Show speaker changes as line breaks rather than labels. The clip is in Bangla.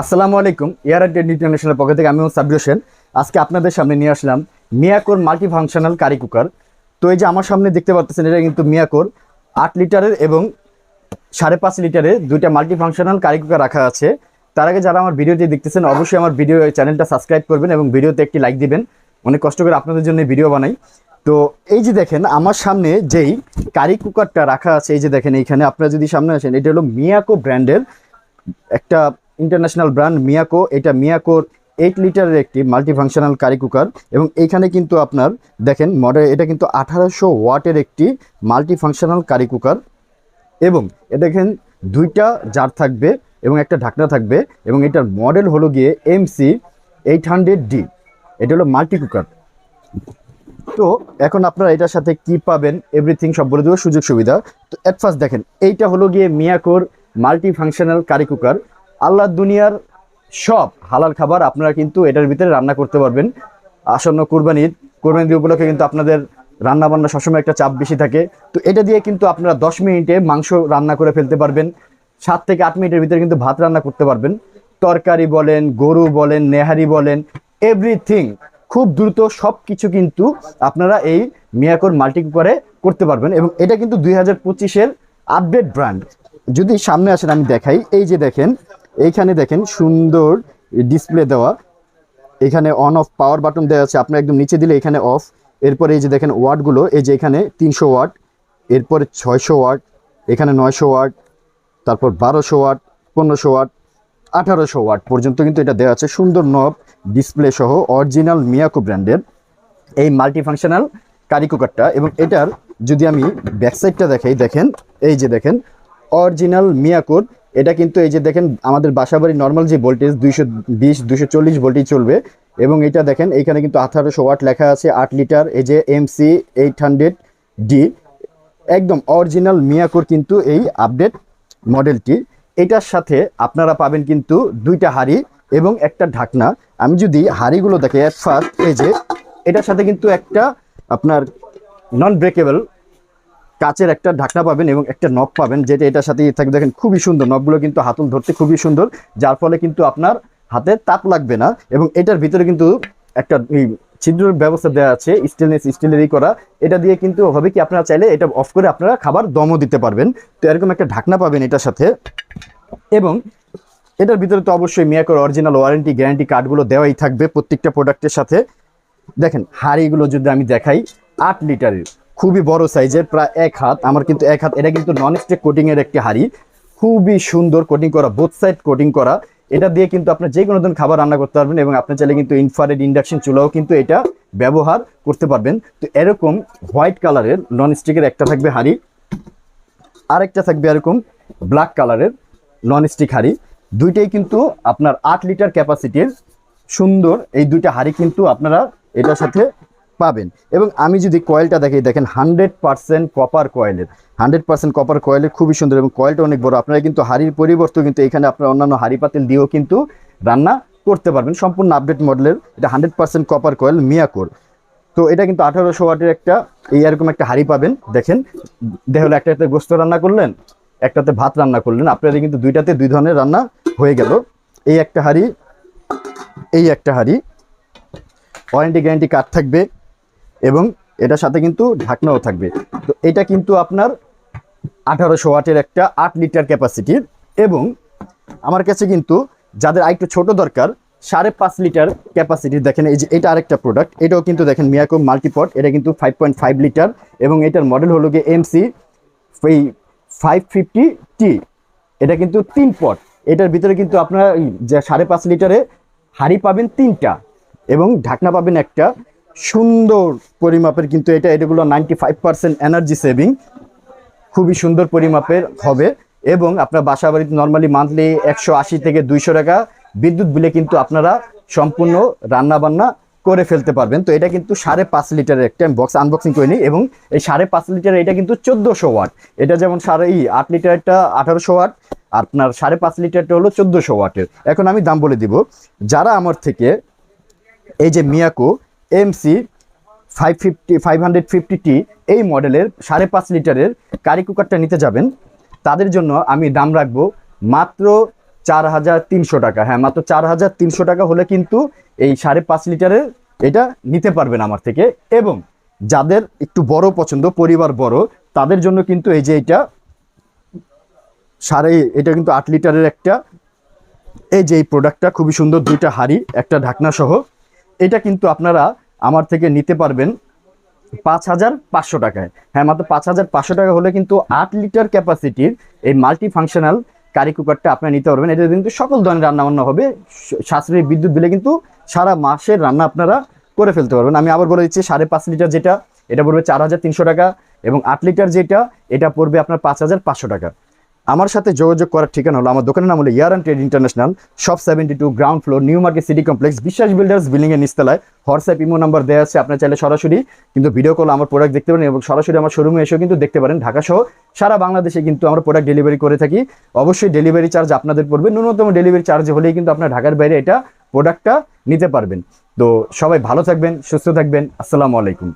আসসালামু আলাইকুম, এয়ার আইডেন্ট ইন্টারন্যাশনাল পক্ষ থেকে আমি সাব্বির হোসেন। আজকে আপনাদের সামনে নিয়ে আসলাম মিয়াকোর মাল্টি ফাংশনাল কারি কুকার তো এই যে আমার সামনে দেখতে পাচ্ছেন, এটা কিন্তু মিয়াকোর আট লিটারের এবং সাড়ে পাঁচ লিটারের দুইটা মাল্টি ফাংশনাল কারি কুকার রাখা আছে। তার আগে যারা আমার ভিডিওটি দেখতেছেন, অবশ্যই আমার ভিডিও চ্যানেলটা সাবস্ক্রাইব করবেন এবং ভিডিওতে একটি লাইক দিবেন। অনেক কষ্ট করে আপনাদের জন্য ভিডিও বানাই। তো এই যে দেখেন, আমার সামনে যেই কারি কুকারটা রাখা আছে, এই যে দেখেন, এইখানে আপনারা যদি সামনে আসেন, এটা হলো মিয়াকো ব্র্যান্ডের একটা ইন্টারন্যাশনাল ব্র্যান্ড মিয়াকো। এটা মিয়াকোর এইট লিটারের একটি মাল্টিফাংশনাল কারি কুকার এবং এইখানে কিন্তু আপনার দেখেন মডেল এটা কিন্তু আঠারোশো ওয়াটের একটি মাল্টিফাংশনাল কারি কুকার এবং এ দেখেন দুইটা জার থাকবে এবং একটা ঢাকনা থাকবে এবং এটার মডেল হলো গিয়ে এমসি এইট হান্ড্রেড ডি এটা হলো মাল্টি কুকার তো এখন আপনারা এটার সাথে কি পাবেন? এভরিথিং সব বলে দেবো, সুযোগ সুবিধা। তো এট ফার্স্ট দেখেন, এইটা হলো গিয়ে মিয়াকোর multi functional curry cooker Allah দুনিয়ার সব হালাল খাবার আপনারা কিন্তু এটার ভিতরে রান্না করতে পারবেন। আসন্ন কুরবানি ঈদ উপলক্ষে কিন্তু আপনাদের রান্না বান্না সবসময় একটা চাপ বেশি থাকে। তো এটা দিয়ে কিন্তু আপনারা দশ মিনিটে মাংস রান্না করে ফেলতে পারবেন। সাত থেকে আট মিনিটের ভিতরে কিন্তু ভাত রান্না করতে পারবেন। তরকারি বলেন, গরু বলেন, নেহারি বলেন এভরিথিং খুব দ্রুত সব কিছু কিন্তু আপনারা এই মিয়াকোর মাল্টি কুকারে করতে পারবেন এবং এটা কিন্তু দুই হাজার পঁচিশের আপডেট ব্র্যান্ড যদি সামনে আসেন আমি দেখাই, এই যে দেখেন এইখানে দেখেন সুন্দর ডিসপ্লে দেওয়া। এখানে অন অফ পাওয়ার বাটন দেওয়া আছে আপনার একদম নিচে দিলে এখানে অফ এরপরে এই যে দেখেন ওয়াটগুলো এই যে এখানে তিনশো ওয়াট এরপরে ছয়শো ওয়াট এখানে নয়শো ওয়াট তারপর বারোশো ওয়াট পনেরোশো ওয়াট আঠারোশো ওয়াট পর্যন্ত কিন্তু এটা দেওয়া আছে। সুন্দর নব ডিসপ্লে সহ অরিজিনাল মিয়াকো ব্র্যান্ডের এই মাল্টিফাংশনাল কারি কুকারটা এবং এটার যদি আমি ব্যাকসাইডটা দেখাই, দেখেন, এই যে দেখেন অরিজিনাল মিয়াকোর এটা কিন্তু এই যে দেখেন, আমাদের বাসাবাড়ি নর্মাল যে ভোল্টেজ দুইশো বিশ দুশো চল্লিশ ভোল্টেজ চলবে। এবং এটা দেখেন, এইখানে কিন্তু আঠারোশো ওয়াট লেখা আছে, আট লিটার, এই যে এমসি এইট হান্ড্রেড ডি একদম অরিজিনাল মিয়াকোর কিন্তু এই আপডেট মডেলটি এটার সাথে আপনারা পাবেন কিন্তু দুইটা হাড়ি এবং একটা ঢাকনা। আমি যদি হাড়িগুলো দেখে অ্যাট ফার্স্ট এই যে, এটার সাথে কিন্তু একটা আপনার নন ব্রেকেবল কাচের একটা ঢাকনা পাবেন এবং একটা নব পাবেন, যেটা এটার সাথে থাকবে। দেখেন, খুবই সুন্দর নবগুলো কিন্তু হাতল ধরতে খুবই সুন্দর, যার ফলে কিন্তু আপনার হাতে তাপ লাগবে না এবং এটার ভিতরে কিন্তু একটা এই ছিদ্রের ব্যবস্থা দেওয়া আছে, স্টেনলেস স্টিলেরই করা। এটা দিয়ে কিন্তু হবে কি, আপনারা চাইলে এটা অফ করে আপনারা খাবার দমও দিতে পারবেন। তো এরকম একটা ঢাকনা পাবেন এটার সাথে। এবং এটার ভিতরে তো অবশ্যই মিয়াকোর অরিজিনাল ওয়ারেন্টি গ্যারান্টি কার্ডগুলো দেওয়াই থাকবে প্রত্যেকটা প্রোডাক্টের সাথে। দেখেন, হাঁড়িগুলো যদি আমি দেখাই, আট লিটারের। খুবই বড় সাইজের প্রায় এক হাত। আমার কিন্তু এক হাত, এটা কিন্তু নন স্টিক কোটিং এর একটি হাঁড়ি। খুবই সুন্দর কোটিং করা বোথ সাইড কোটিং করা। এটা দিয়ে কিন্তু আপনি যে কোনো ধরনের খাবার রান্না করতে পারবেন এবং আপনি চাইলে কিন্তু ইনফারেড ইন্ডাকশন চুলাও কিন্তু এটা ব্যবহার করতে পারবেন। তো এরকম হোয়াইট কালারের নন স্টিকের একটা থাকবে হাঁড়ি। আরেকটা থাকবে এরকম ব্ল্যাক কালারের নন স্টিক হাঁড়ি। দুইটাই কিন্তু আপনার আট লিটার ক্যাপাসিটির সুন্দর। এই দুইটা হাঁড়ি কিন্তু আপনারা এটার সাথে পাবেন। এবং আমি যদি কয়েলটা দেখি দেখেন হান্ড্রেড পার্সেন্ট কপার কয়েলের হান্ড্রেড পার্সেন্ট কপার কয়েলের খুবই সুন্দর এবং কয়েলটা অনেক বড়। আপনারা কিন্তু হাড়ির পরিবর্তে কিন্তু এখানে আপনার অন্যান্য হাড়ি পাতিল দিয়েও কিন্তু রান্না করতে পারবেন। সম্পূর্ণ আপডেট মডেলের এটা হান্ড্রেড পার্সেন্ট কপার কয়েল মিয়াকোর তো এটা কিন্তু আঠারোশো ওয়াটের একটা এই এরকম একটা হাড়ি পাবেন। দেখেন দেখ হলো একটাতে গোস্ত রান্না করলেন, একটাতে ভাত রান্না করলেন। আপনাদের কিন্তু দুইটাতে দুই ধরনের রান্না হয়ে গেল। এই একটা হাড়ি, এই একটা হাড়ি। ওয়ারেন্টি গ্যারান্টি কার্ড থাকবে। এবং এটার সাথে কিন্তু ঢাকনাও থাকবে। তো এটা কিন্তু আপনার আঠারোশো ওয়াটের একটা আট লিটার ক্যাপাসিটির এবং আমার কাছে কিন্তু যাদের আরেকটু ছোট দরকার, সাড়ে পাঁচ লিটার ক্যাপাসিটির দেখেন, এই যে এটা আরেকটা প্রোডাক্ট এটাও কিন্তু দেখেন মিয়াকো মাল্টিপট এটা কিন্তু ফাইভ পয়েন্ট ফাইভ লিটার এবং এটার মডেল হলো গিয়ে এমসি এই ফাইভ ফিফটি টি এটা কিন্তু তিন পট। এটার ভিতরে কিন্তু আপনারা সাড়ে পাঁচ লিটারে হাড়ি পাবেন তিনটা এবং ঢাকনা পাবেন একটা সুন্দর পরিমাপের কিন্তু এটা এটাগুলো ninety five percent energy saving খুবই সুন্দর পরিমাপের হবে এবং আপনার বাসা বাড়িতে নর্মালি মান্থলি একশো আশি থেকে দুইশো টাকা বিদ্যুৎ বিলে কিন্তু আপনারা সম্পূর্ণ রান্না বান্না করে ফেলতে পারবেন। তো এটা কিন্তু সাড়ে পাঁচ লিটারের একটা, আমি বক্স আনবক্সিং করে নিই এবং এই সাড়ে পাঁচ লিটারের এটা কিন্তু চোদ্দোশো ওয়াট। এটা যেমন সাড়ে ই আট লিটারটা আঠারোশো ওয়াট, আপনার সাড়ে পাঁচ লিটারটা হলো চোদ্দোশো ওয়াটের। এখন আমি দাম বলে দিব। যারা আমার থেকে এই যে Miyako MC five fifty five hundred fifty T এই মডেলের সাড়ে পাঁচ লিটারের কারি কুকারটা নিতে যাবেন। তাদের জন্য আমি দাম রাখব মাত্র চার হাজার তিনশো টাকা। হ্যাঁ মাত্র চার হাজার তিনশো টাকা হলে কিন্তু এই সাড়ে পাঁচ লিটারের এটা নিতে পারবেন আমার থেকে। এবং যাদের একটু বড় পছন্দ, পরিবার বড়, তাদের জন্য কিন্তু এই যে এটা সাড়ে, এটা কিন্তু আট লিটারের একটা। এই যে এই প্রোডাক্টটা খুবই সুন্দর, দুইটা হাড়ি, একটা ঢাকনা সহ। এটা কিন্তু আপনারা আমার থেকে নিতে পারবেন পাঁচ হাজার পাঁচশো টাকায়। হ্যাঁ মাত্র পাঁচ হাজার পাঁচশো টাকা হলে কিন্তু আট লিটার ক্যাপাসিটির এই মাল্টি ফাংশনাল কারি কুকারটা আপনারা নিতে পারবেন। এটা কিন্তু সকল ধরনের রান্না বান্না হবে। সাশ্রয়ী বিদ্যুৎ বিলে কিন্তু সারা মাসের রান্না আপনারা করে ফেলতে পারবেন। আমি আবার বলে দিচ্ছি, সাড়ে পাঁচ লিটার যেটা, এটা পড়বে চার হাজার তিনশো টাকা এবং আট লিটার যেটা, এটা পড়বে আপনার পাঁচ হাজার পাঁচশো টাকা। আমার সাথে যোগাযোগ করার ঠিকানা হলো, আমার দোকানের নাম হলো year and trade international, shop seventy two ground floor new market city complex, Biswas builders, building এর নিচতলায়। হোয়াটসঅ্যাপ, ইমো নাম্বার দেওয়া আছে, আপনার চাইলে সরাসরি কিন্তু ভিডিও কল আমার প্রোডাক্ট দেখতে পারেন এবং সরাসরি আমার শোরুমে এসেও কিন্তু দেখতে পারেন ঢাকা সহ সারা বাংলাদেশে কিন্তু আমরা প্রোডাক্ট ডেলিভারি করে থাকি। অবশ্যই ডেলিভারি চার্জ আপনাদের পড়বে, ন্যূনতম ডেলিভারি চার্জ হলেই কিন্তু আপনার ঢাকার বাইরে এটা প্রোডাক্টটা নিতে পারবেন। তো সবাই ভালো থাকবেন, সুস্থ থাকবেন, আসসালামু আলাইকুম।